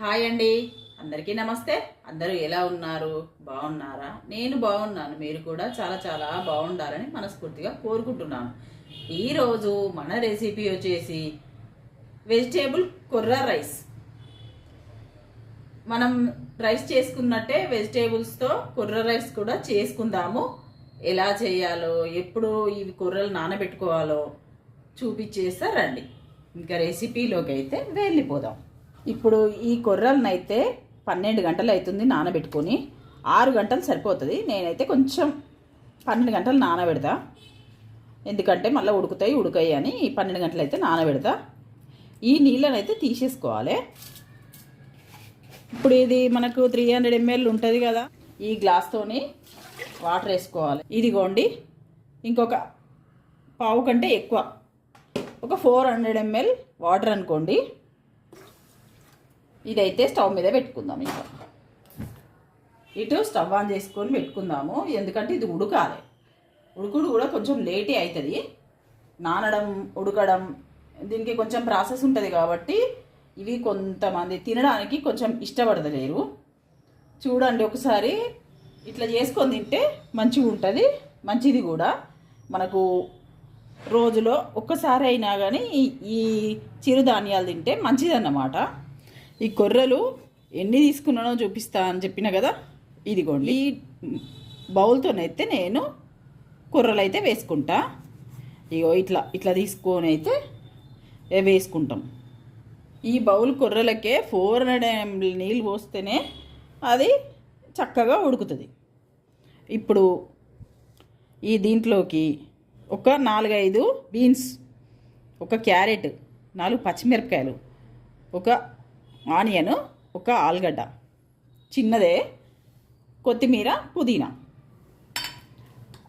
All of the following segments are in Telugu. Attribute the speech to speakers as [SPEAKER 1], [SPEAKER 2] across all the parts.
[SPEAKER 1] హాయ్ అండి. అందరికీ నమస్తే. అందరూ ఎలా ఉన్నారు? బాగున్నారా? నేను బాగున్నాను. మీరు కూడా చాలా చాలా బాగుండాలని మనస్ఫూర్తిగా కోరుకుంటున్నాను. ఈరోజు మన రెసిపీ వచ్చేసి వెజిటేబుల్ కొర్ర రైస్. మనం రైస్ చేసుకున్నట్టే వెజిటేబుల్స్తో కొర్ర రైస్ కూడా చేసుకుందాము. ఎలా చేయాలో ఎప్పుడు ఇవి కొర్రలు నానబెట్టుకోవాలో చూపించేస్తా రండి. ఇంకా రెసిపీలోకి అయితే వెళ్ళిపోదాం. ఇప్పుడు ఈ కొర్రలనైతే పన్నెండు గంటలు అవుతుంది నానబెట్టుకొని. ఆరు గంటలు సరిపోతుంది. నేనైతే కొంచెం పన్నెండు గంటలు నానబెడతా. ఎందుకంటే మళ్ళీ ఉడుకుతాయి ఉడకాయి అని ఈ పన్నెండు గంటలు అయితే నానబెడతా. ఈ నీళ్ళని అయితే తీసేసుకోవాలి. ఇప్పుడు ఇది మనకు త్రీ హండ్రెడ్ ఎంఎల్ ఉంటుంది కదా ఈ గ్లాస్తోని వాటర్ వేసుకోవాలి. ఇదిగోండి ఇంకొక పావు కంటే ఎక్కువ. ఒక ఫోర్ హండ్రెడ్ ఎంఎల్ వాటర్ అనుకోండి. ఇదైతే స్టవ్ మీద పెట్టుకుందాం ఇంకా. ఇటు స్టవ్ ఆన్ చేసుకొని పెట్టుకుందాము. ఎందుకంటే ఇది ఉడకాలి. ఉడుకుడు కూడా కొంచెం లేటే అవుతుంది. నానడం ఉడకడం దీనికి కొంచెం ప్రాసెస్ ఉంటుంది కాబట్టి ఇవి కొంతమంది తినడానికి కొంచెం ఇష్టపడతలేరు. చూడండి ఒకసారి. ఇట్లా చేసుకొని తింటే మంచిగా ఉంటుంది. మంచిది కూడా. మనకు రోజులో ఒక్కసారి అయినా కానీ ఈ- ఈ చిరుధాన్యాలు తింటే మంచిదన్నమాట. ఈ కొర్రలు ఎన్ని తీసుకున్నానో చూపిస్తా అని చెప్పిన కదా ఇదిగోండి. ఈ బౌల్తోనైతే నేను కొర్రలు అయితే వేసుకుంటా. ఇగో ఇట్లా ఇట్లా తీసుకొని అయితే వేసుకుంటాం. ఈ బౌల్ కొర్రలకే ఫోర్ హండ్రెడ్ ఎంఎల్ నీళ్ళు పోస్తేనే అది చక్కగా ఉడుకుతుంది. ఇప్పుడు ఈ దీంట్లోకి ఒక నాలుగైదు బీన్స్ ఒక క్యారెట్ నాలుగు పచ్చిమిరపకాయలు ఒక ఆనియన్ ఒక ఆలుగడ్డ. చిన్నదే. కొత్తిమీర పుదీనా.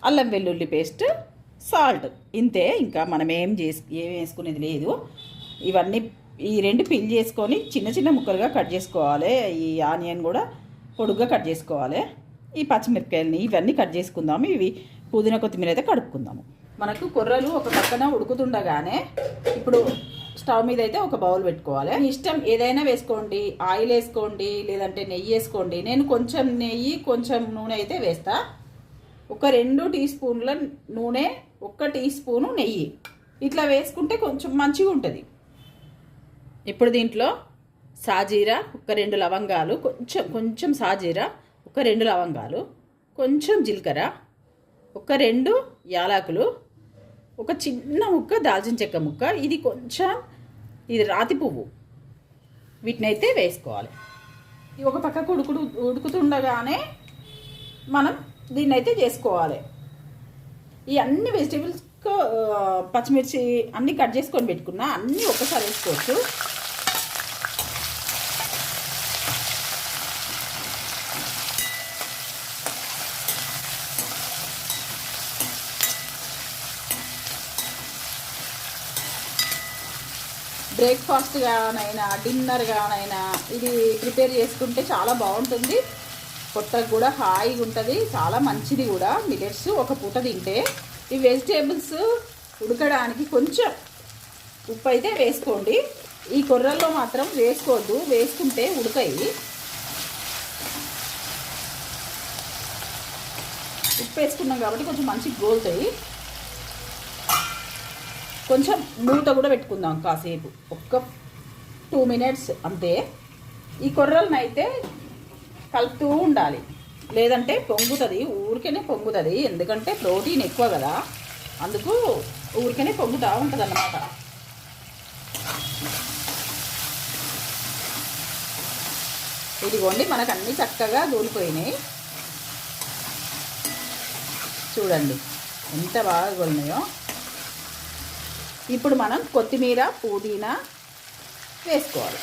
[SPEAKER 1] అల్లం వెల్లుల్లి పేస్ట్ సాల్ట్. ఇంతే ఇంకా మనం ఏం చేసి ఏం వేసుకునేది లేదు. ఇవన్నీ ఈ రెండు పిల్ చేసుకొని చిన్న చిన్న ముక్కలుగా కట్ చేసుకోవాలి. ఈ ఆనియన్ కూడా పొడుగ్గా కట్ చేసుకోవాలి. ఈ పచ్చిమిరపకాయలని ఇవన్నీ కట్ చేసుకుందాము ఇవి పుదీనా కొత్తిమీర అయితే కడుక్కుందాము. మనకు కొర్రలు ఒక పక్కన ఉడుకుతుండగానే ఇప్పుడు స్టవ్ మీద అయితే ఒక బౌల్ పెట్టుకోవాలి. మీ ఇష్టం ఏదైనా వేసుకోండి. ఆయిల్ వేసుకోండి లేదంటే నెయ్యి వేసుకోండి. నేను కొంచెం నెయ్యి కొంచెం నూనె అయితే వేస్తా. ఒక రెండు టీ స్పూన్ల నూనె ఒక్క టీ స్పూను నెయ్యి. ఇట్లా వేసుకుంటే కొంచెం మంచిగా ఉంటుంది. ఇప్పుడు దీంట్లో సాజీరా ఒక రెండు లవంగాలు కొంచెం కొంచెం సాజీరా ఒక రెండు లవంగాలు కొంచెం జీలకర్ర ఒక రెండు యాలకులు ఒక చిన్న ముక్క దాల్చిన చెక్క ముక్క. ఇది కొంచెం ఇది రాతి పువ్వు. వీటిని అయితే వేసుకోవాలి. ఇది ఒక పక్కకు ఉడుకుడు ఉడుకుతుండగానే మనం దీన్ని అయితే చేసుకోవాలి. ఈ అన్ని వెజిటేబుల్స్ పచ్చిమిర్చి అన్నీ కట్ చేసుకొని పెట్టుకున్నా అన్నీ ఒక్కసారి వేసుకోవచ్చు. బ్రేక్ఫాస్ట్ కానైనా డిన్నర్ కానైనా ఇది ప్రిపేర్ చేసుకుంటే చాలా బాగుంటుంది. పొట్టకు కూడా హాయిగా ఉంటుంది. చాలా మంచిది కూడా. మిలెట్స్ ఒక పూట తింటే. ఈ వెజిటేబుల్స్ ఉడకడానికి కొంచెం ఉప్పు అయితే వేసుకోండి. ఈ కొర్రల్లో మాత్రం వేసుకోవద్దు. వేసుకుంటే ఉడకాయి. ఉప్పు వేసుకున్నాం కాబట్టి కొంచెం మంచిగా గోలుతాయి. కొంచెం మూత కూడా పెట్టుకుందాం కాసేపు. ఒక్క టూ మినిట్స్ అంతే. ఈ కొర్రలను అయితే కలుపుతూ ఉండాలి. లేదంటే పొంగుతుంది. ఊరికనే పొంగుతుంది. ఎందుకంటే ప్రోటీన్ ఎక్కువ కదా. అందుకు ఊరికనే పొంగుతూ ఉంటుంది అన్నమాట ఇదిగోండి మనకు అన్నీ చక్కగా దూలిపోయినాయి చూడండి. ఎంత బాగా గొలినాయో. ఇప్పుడు మనం కొత్తిమీర పుదీనా వేసుకోవాలి.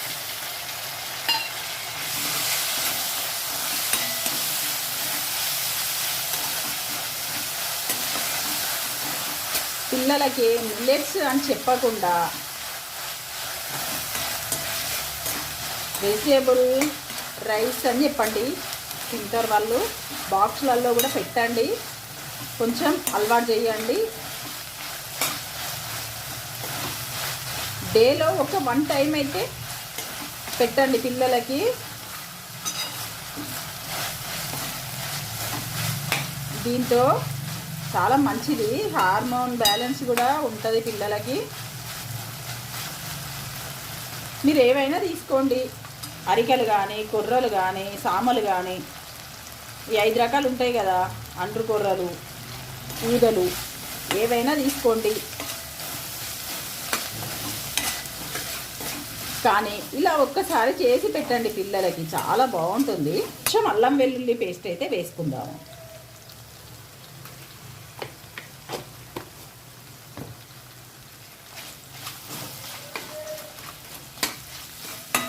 [SPEAKER 1] పిల్లలకి మిల్లెట్స్ అని చెప్పకుండా వెజిటేబుల్ రైస్ అని చెప్పండి. తింటారు వాళ్ళు. బాక్స్లలో కూడా పెట్టండి. కొంచెం అలవాటు చేయండి. డేలో ఒక వన్ టైం అయితే పెట్టండి పిల్లలకి. దీంతో చాలా మంచిది. హార్మోన్ బ్యాలెన్స్ కూడా ఉంటుంది పిల్లలకి. మీరు ఏవైనా తీసుకోండి. అరికెలు కానీ కుర్రలు కానీ సామలు కానీ ఈ ఐదు రకాలు ఉంటాయి కదా. అండ్రు కుర్రలు ఊదలు ఏవైనా తీసుకోండి. కానీ ఇలా ఒక్కసారి చేసి పెట్టండి పిల్లలకి. చాలా బాగుంటుంది. కొంచెం అల్లం వెల్లుల్లి పేస్ట్ అయితే వేసుకుందాము.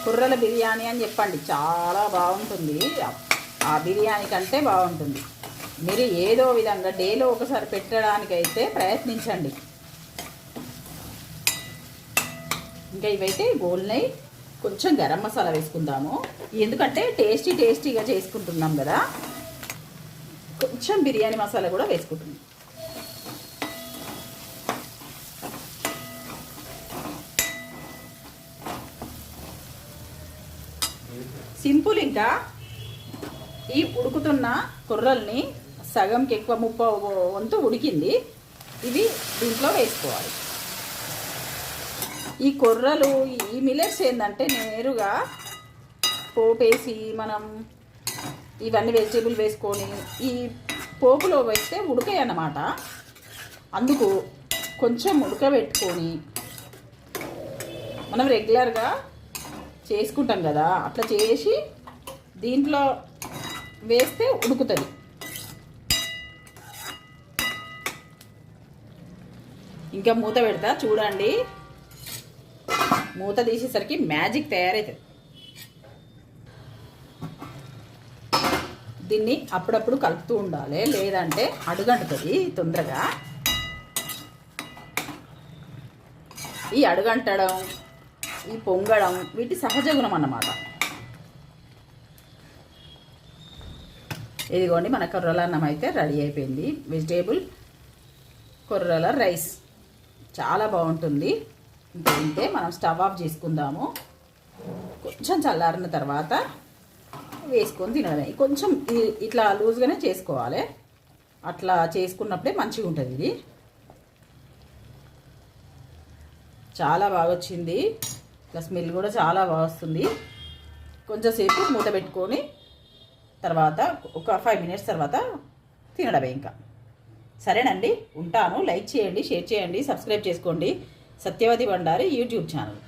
[SPEAKER 1] కుర్రల బిర్యానీ అని చెప్పండి. చాలా బాగుంటుంది. ఆ బిర్యానీ కంటే బాగుంటుంది. మీరు ఏదో విధంగా డేలో ఒకసారి పెట్టడానికైతే ప్రయత్నించండి. ఇంకా ఇవైతే గోల్నై కొంచెం గరం మసాలా వేసుకుందాము. ఎందుకంటే టేస్టీ టేస్టీగా చేసుకుంటున్నాం కదా. కొంచెం బిర్యానీ మసాలా కూడా వేసుకుంటున్నాం. సింపుల్ ఇంకా. ఈ ఉడుకుతున్న కుర్రల్ని సగంకి ఎక్కువ ముప్ప వంతు ఉడికింది. ఇవి దీంట్లో వేసుకోవాలి. ఈ కొర్రలు ఈ మిలెట్స్ ఏంటంటే నేరుగా పోపేసి మనం ఇవన్నీ వెజిటేబుల్ వేసుకొని ఈ పోపులో వేస్తే ఉడకాయి అన్నమాట. అందుకు కొంచెం ఉడకబెట్టుకొని మనం రెగ్యులర్గా చేసుకుంటాం కదా అట్లా చేసి దీంట్లో వేస్తే ఉడుకుతుంది. ఇంకా మూత పెడతా చూడండి. మూత తీసేసరికి మ్యాజిక్ తయారవుతుంది దీన్ని అప్పుడప్పుడు కలుపుతూ ఉండాలి. లేదంటే అడుగంటుతుంది తొందరగా. ఈ అడుగంటడం ఈ పొంగడం వీటి సహజ గుణం అన్నమాట. ఇదిగోండి మన కొర్రల అన్నం అయితే రెడీ అయిపోయింది. వెజిటేబుల్ కొర్రల రైస్. చాలా బాగుంటుంది. ఇంతే మనం స్టవ్ ఆఫ్ చేసుకుందాము. కొంచెం చల్లారిన తర్వాత వేసుకొని తినడమే కొంచెం ఇట్లా లూజ్గానే చేసుకోవాలి. అట్లా చేసుకున్నప్పుడే మంచిగా ఉంటుంది ఇది. చాలా బాగా వచ్చింది. ఇట్లా స్మెల్ కూడా చాలా బాగా వస్తుంది. కొంచెంసేపు మూత పెట్టుకొని తర్వాత ఒక ఫైవ్ మినిట్స్ తర్వాత తినడమే ఇంకా. సరేనండి? ఉంటాను. లైక్ చేయండి షేర్ చేయండి సబ్స్క్రైబ్ చేసుకోండి. Satyavathi Bandari YouTube channel